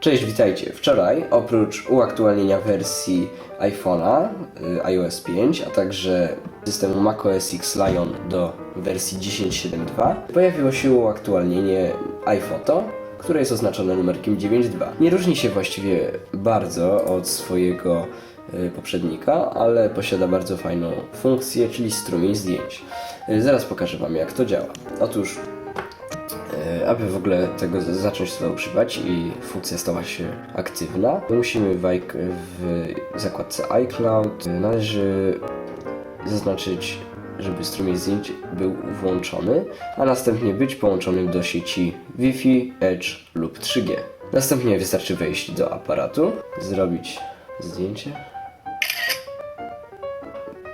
Cześć, witajcie. Wczoraj, oprócz uaktualnienia wersji iPhone'a, y, iOS 5, a także systemu macOS X Lion do wersji 10.7.2, pojawiło się uaktualnienie iPhoto, które jest oznaczone numerkiem 9.2. Nie różni się właściwie bardzo od swojego y, poprzednika, ale posiada bardzo fajną funkcję, czyli strumień zdjęć. Y, Zaraz pokażę Wam, jak to działa. Otóż Aby w ogóle tego zacząć sobie używać i funkcja stała się aktywna, musimy w, w zakładce iCloud e, należy zaznaczyć, żeby strumień zdjęć był włączony, a następnie być połączonym do sieci Wi-Fi, Edge lub 3G. Następnie wystarczy wejść do aparatu, zrobić zdjęcie.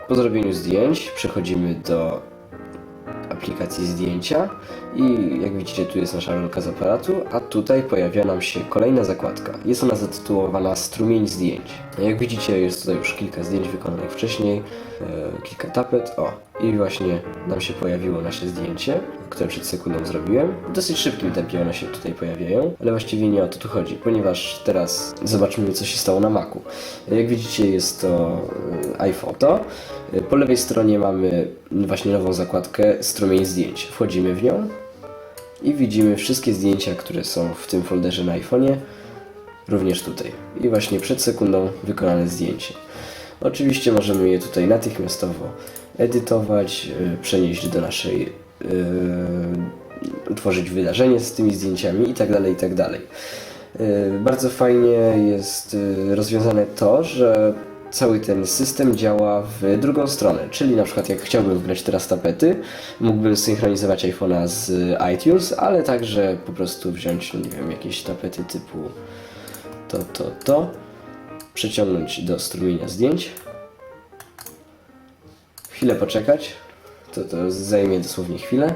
Po zrobieniu zdjęć przechodzimy do aplikacji zdjęcia i jak widzicie tu jest nasza rolka z aparatu, a tutaj pojawia nam się kolejna zakładka. Jest ona zatytułowana strumień zdjęć. Jak widzicie jest tutaj już kilka zdjęć wykonanych wcześniej, e, kilka tapet, o i właśnie nam się pojawiło nasze zdjęcie, które przed sekundą zrobiłem. W dosyć szybkim tempie one się tutaj pojawiają, ale właściwie nie o to tu chodzi, ponieważ teraz zobaczmy co się stało na Macu. Jak widzicie jest to e, iPhoto. E, Po lewej stronie mamy właśnie nową zakładkę strumień zdjęć. Wchodzimy w nią i widzimy wszystkie zdjęcia, które są w tym folderze na iPhone'ie, również tutaj. I właśnie przed sekundą wykonane zdjęcie. Oczywiście możemy je tutaj natychmiastowo edytować, y, przenieść do naszej, yy, utworzyć wydarzenie z tymi zdjęciami itd. itd. Yy, Bardzo fajnie jest rozwiązane to, że cały ten system działa w drugą stronę, czyli na przykład jak chciałbym wgrać teraz tapety, mógłbym synchronizować iPhone'a z iTunes, ale także po prostu wziąć, no nie wiem, jakieś tapety typu to, to, to, przeciągnąć do strumienia zdjęć, chwilę poczekać, to to zajmie dosłownie chwilę.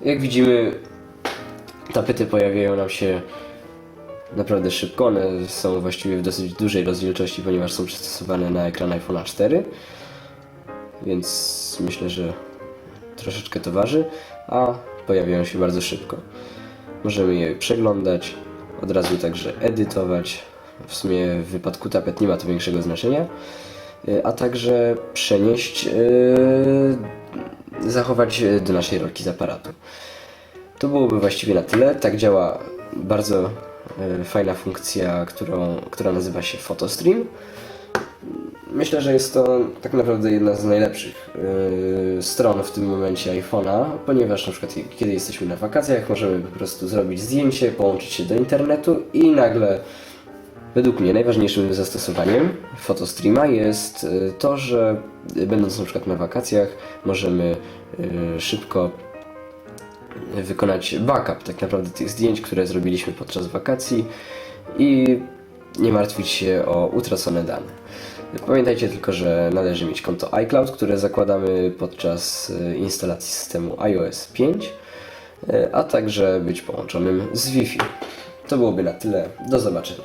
Jak widzimy, tapety pojawiają nam się naprawdę szybko. One są właściwie w dosyć dużej rozdzielczości, ponieważ są przystosowane na ekran iPhone'a 4. Więc myślę, że troszeczkę to waży, a pojawiają się bardzo szybko. Możemy je przeglądać, od razu także edytować. W sumie w wypadku tapet nie ma to większego znaczenia. Y, A także przenieść, yy, zachować do naszej rolki z aparatu. To byłoby właściwie na tyle. Tak działa bardzo e, fajna funkcja, którą, która nazywa się PhotoStream. Myślę, że jest to tak naprawdę jedna z najlepszych e, stron w tym momencie iPhone'a, ponieważ na przykład kiedy jesteśmy na wakacjach, możemy po prostu zrobić zdjęcie, połączyć się do internetu i nagle Według mnie najważniejszym zastosowaniem fotostreama jest e, to, że e, będąc na przykład na wakacjach możemy e, szybko wykonać backup tak naprawdę tych zdjęć, które zrobiliśmy podczas wakacji i nie martwić się o utracone dane. Pamiętajcie tylko, że należy mieć konto iCloud, które zakładamy podczas instalacji systemu iOS 5, e, a także być połączonym z Wi-Fi. To byłoby na tyle. Do zobaczenia.